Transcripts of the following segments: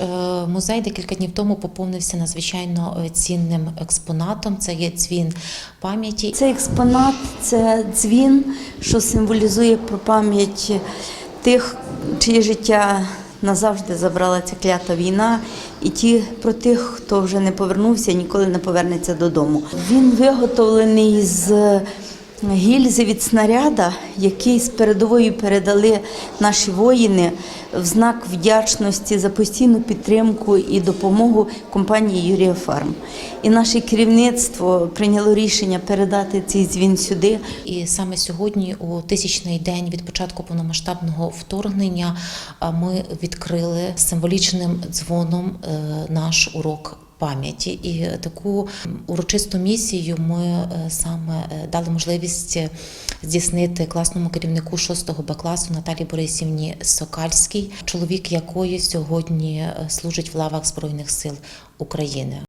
е, музей декілька днів тому поповнився надзвичайно е, цінним експонатом. Це є дзвін пам'яті. Цей експонат це дзвін, що символізує про пам'ять тих, чиє життя назавжди забрала ця клята війна, і ті про тих, хто вже не повернувся, ніколи не повернеться додому. Він виготовлений з гільзи від снаряда, який з передової передали наші воїни в знак вдячності за постійну підтримку і допомогу компанії Юрія Фарм. І наше керівництво прийняло рішення передати цей дзвін сюди. І саме сьогодні, у тисячний день від початку повномасштабного вторгнення, ми відкрили символічним дзвоном е, наш урок. Пам'яті і таку урочисту місію ми е, саме е, дали можливість е, здійснити класному керівнику 6 Б класу Наталі Борисівні Сокальській, чоловік якої сьогодні е, служить в лавах Збройних сил України.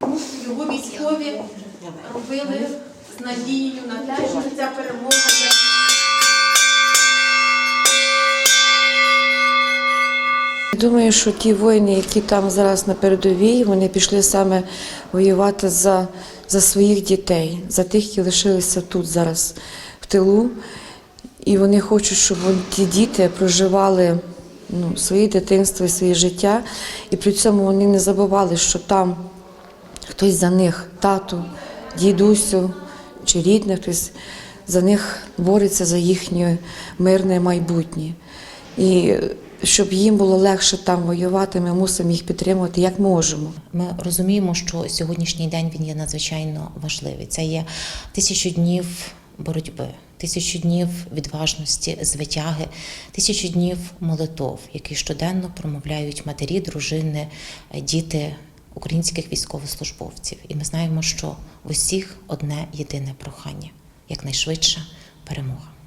Його військові робили з надією на те, що ця перемога. Думаю, що ті воїни, які там зараз на передовій, вони пішли саме воювати за, за своїх дітей, за тих, які лишилися тут зараз в тилу. І вони хочуть, щоб ті діти проживали ну, своє дитинство і своє життя. І при цьому вони не забували, що там хтось за них, тату, дідусю чи рідне, хтось за них бореться за їхнє мирне майбутнє. І щоб їм було легше там воювати, ми мусимо їх підтримувати як можемо. Ми розуміємо, що сьогоднішній день він є надзвичайно важливий. Це є тисячу днів боротьби, тисячу днів відважності, звитяги, тисячу днів молитов, які щоденно промовляють матері, дружини, діти українських військовослужбовців. І ми знаємо, що в усіх одне єдине прохання якнайшвидша перемога.